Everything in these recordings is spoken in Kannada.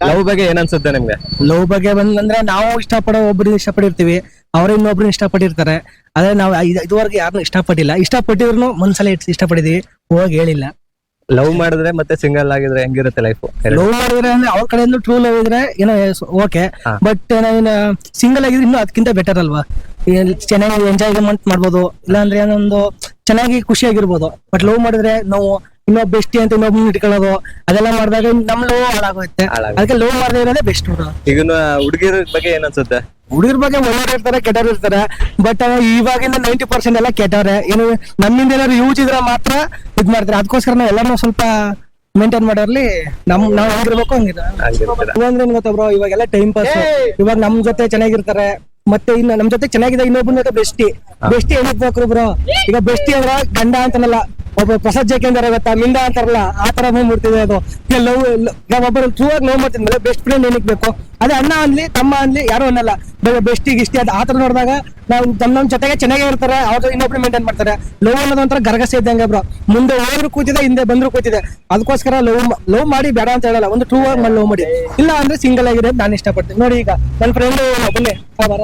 ಲವ್ ಬಗ್ಗೆ ಏನ್ ಅನ್ಸುತ್ತೆ ನಿಮ್ಗೆ? ಲವ್ ಬಗ್ಗೆ ಬಂದಂದ್ರೆ ನಾವು ಇಷ್ಟಪಡೋ ಒಬ್ರು ಇಷ್ಟಪಟ್ಟಿರ್ತೀವಿ ಅವ್ರ ಇನ್ನೊಬ್ರು ಇಷ್ಟಪಟ್ಟಿರ್ತಾರೆ. ಆದ್ರೆ ನಾವು ಇದ್- ಇದುವರೆಗೆ ಯಾರನ್ನೂ ಇಷ್ಟಪಟ್ಟಿಲ್ಲ. ಇಷ್ಟಪಟ್ಟಿದ್ರು ಮನ್ಸಲ್ಲಿ ಇಟ್ ಇಷ್ಟಪಟ್ಟಿದೀವಿ ಹೋಗಿ ಹೇಳಿಲ್ಲ. ಲವ್ ಮಾಡಿದ್ರೆ ಮತ್ತೆ ಸಿಂಗಲ್ ಆಗಿದ್ರೆ ಹೆಂಗಿರುತ್ತೆ ಲೈಫ್ ಲವ್ ಮಾಡಿದ್ರೆ ಅಂದ್ರೆ ಅವ್ರ ಕಡೆಯಿಂದ ಟ್ರೂ ಲವ್ ಇದ್ರೆ ಏನೋ ಓಕೆ ಹಾ. ಬಟ್ ಏನೋ ಸಿಂಗಲ್ ಆಗಿದ್ರೆ ಇನ್ನೂ ಅದಕ್ಕಿಂತ ಬೆಟರ್ ಅಲ್ವಾ? ಚೆನ್ನಾಗಿ ಎಂಜಾಯ್ಮೆಂಟ್ ಮಾಡ್ಬೋದು. ಇಲ್ಲಾಂದ್ರೆ ಏನೋ ಒಂದು ಚೆನ್ನಾಗಿ ಖುಷಿಯಾಗಿರ್ಬೋದು. ಬಟ್ ಲವ್ ಮಾಡಿದ್ರೆ ನಾವು ಇನ್ನೊಬ್ಬ ಬೆಸ್ಟಿ ಅಂತ ಇನ್ನೊಬ್ಬ ಇಟ್ಕೊಳ್ಳೋದು ಅದೆಲ್ಲ ಮಾಡಿದಾಗ ನಮ್ ಲವ್ ಹಾಳಾಗುತ್ತೆ. ಹಾಳಾಗುತ್ತೆ. ಅದಕ್ಕೆ ಲವ್ ಮಾಡದೇ ಇರೋದೇ ಬೆಸ್ಟ್ ಈಗ ಹುಡುಗಿರ ಬಗ್ಗೆ ಏನ್ ಅನ್ಸುತ್ತೆ? ಹುಡುಗರ ಬಗ್ಗೆ ಒಳ್ಳೆಯವ್ರು ಇರ್ತಾರೆ ಕೆಟ್ಟವ್ರು ಇರ್ತಾರೆ. ಬಟ್ ಇವಾಗಿಂದ ನೈಂಟಿ ಪರ್ಸೆಂಟ್ ಎಲ್ಲ ಕೆಟ್ಟವ್ರೆ. ಏನು ನಮ್ಮಿಂದ ಏನಾದ್ರು ಯೂಸ್ ಇದ್ರೆ ಮಾತ್ರ ಇದ್ ಮಾಡ್ತಾರೆ. ಅದಕ್ಕೋಸ್ಕರ ನಾವು ಎಲ್ಲಾನು ಸ್ವಲ್ಪ ಮೇಂಟೈನ್ ಮಾಡೋರ್ಲಿ ನಮ್ ನಾವ್ ಹೆಂಗಿರ್ಬೇಕು ಹಂಗಿರ ಇವಾಗ ಏನ್ ಬ್ರೋ ಇವಾಗೆಲ್ಲ ಟೈಮ್ ಪಾಸ್ ಇವಾಗ ನಮ್ ಜೊತೆ ಚೆನ್ನಾಗಿರ್ತಾರೆ. ಮತ್ತೆ ಇನ್ನು ನಮ್ ಜೊತೆ ಚೆನ್ನಾಗಿದೆ ಇನ್ನೊಬ್ಬನ ಬೆಸ್ಟಿ ಬೆಸ್ಟಿ ಏನಿರ್ಬೇಕು ಬ್ರೋ ಈಗ ಬೆಸ್ಟಿ ಅಂದ್ರ ಗಂಡ ಅಂತನಲ್ಲ ಒಬ್ಬ ಪ್ರಸಾದ್ ಜೇಕೆಂದ್ರ ಗೊತ್ತಾ ಮಿಂದ ಅಂತಾರಲ್ಲ ಆ ತರ ಬಂದ್ಬಿಡ್ತಿದೆ ಅದು. ಲವ್ ಒಬ್ಬರು ಟ್ರೂ ಆಗಿ ಲವ್ ಮಾಡ್ತಿದ್ಮೇಲೆ ಬೆಸ್ಟ್ ಫ್ರೆಂಡ್ ಏನಕ್ ಬೇಕು? ಅದೇ ಅಣ್ಣ ಅನ್ಲಿ ತಮ್ಮ ಅನ್ಲಿ ಯಾರು ಅನ್ನಲ್ಲ. ಬೆಸ್ಟಿ ಗಿಸ್ಟಿ ಅದು ಆ ಥರ ನೋಡಿದಾಗ ನಾವು ನಮ್ಮ ನಮ್ ಜೊತೆಗೆ ಚೆನ್ನಾಗೇ ಇರ್ತಾರೆ ಅವ್ರು ಇನ್ನೊಬ್ರು ಮೇಂಟೈನ್ ಮಾಡ್ತಾರೆ. ಲವ್ ಅನ್ನೋದು ಒಂಥರ ಗರಗಸೆ ಇದ್ದಂಗೆ ಬ್ರೋ ಮುಂದೆ ಹೋದ್ರು ಕೂತಿದೆ, ಹಿಂದೆ ಬಂದ್ರು ಕೂತಿದೆ. ಅದಕ್ಕೋಸ್ಕರ ಲವ್ ಲವ್ ಮಾಡಿ ಬೇಡ ಅಂತ ಹೇಳಲ್ಲ, ಒಂದು ಟ್ರೂ ಆಗಿ ಲವ್ ಮಾಡಿ. ಇಲ್ಲ ಅಂದ್ರೆ ಸಿಂಗಲ್ ಆಗಿದೆ ನಾನು ಇಷ್ಟಪಡ್ತೀನಿ. ನೋಡಿ ಈಗ ನನ್ನ ಫ್ರೆಂಡ್ ಏನೋ ಬನ್ನಿ ಬರ.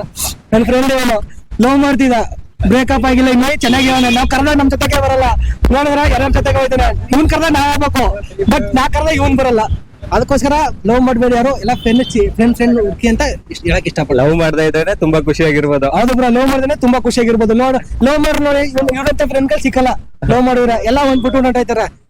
ನನ್ನ ಫ್ರೆಂಡ್ ಏನೋ ಲವ್ ಮಾಡ್ತಿದ್ದ. ಬ್ರೇಕಪ್ ಆಗಿಲ್ಲ, ಇನ್ನೇ ಚೆನ್ನಾಗಿ ನಾವ್ ಕರ್ದ ನಮ್ ಜೊತೆಗೆ ಬರಲ್ಲ. ನೋಡಿದ್ರ ಯಾರ ಜೊತೆಗೆ ಹೋಯ್ತಾನೆ? ಇವನ್ ಕರ್ದ ನಾ ಆಗ್ಬೇಕು. ಬಟ್ ನಾ ಕರ್ದ ಇವನ್ ಬರಲ್ಲ. ಅದಕ್ಕೋಸ್ಕರ ಲವ್ ಮಾಡ್ಬೇಡಿ ಯಾರು. ಎಲ್ಲ ಫ್ರೆಂಡ್ ಫ್ರೆಂಡ್ ಫ್ರೆಂಡ್ ಹುಡುಕಿ ಅಂತ ಇಷ್ಟ- ಹೇಳಕ್ ಇಷ್ಟಪಡ ಲವ್ ಮಾಡದೇ ಇದ್ರೆ ತುಂಬಾ ಖುಷಿಯಾಗಿರ್ಬೋದು. ಹೌದು ಬ್ರೋ ಲವ್ ಮಾಡಿದ್ರೆ ತುಂಬಾ ಖುಷಿಯಾಗಿರ್ಬೋದು. ನೋಡ್ ಲವ್ ಮಾಡಿ ನೋಡಿ ಇವ್ರಂತ ಫ್ರೆಂಡ್ಗಳು ಸಿಕ್ಕಲ್ಲ. ಲವ್ ಮಾಡಿದ್ರೆ ಎಲ್ಲ ಒಂದ್ಬಿಟ್ಟು ಹೊಂಟೋಯ್ತಾರೆ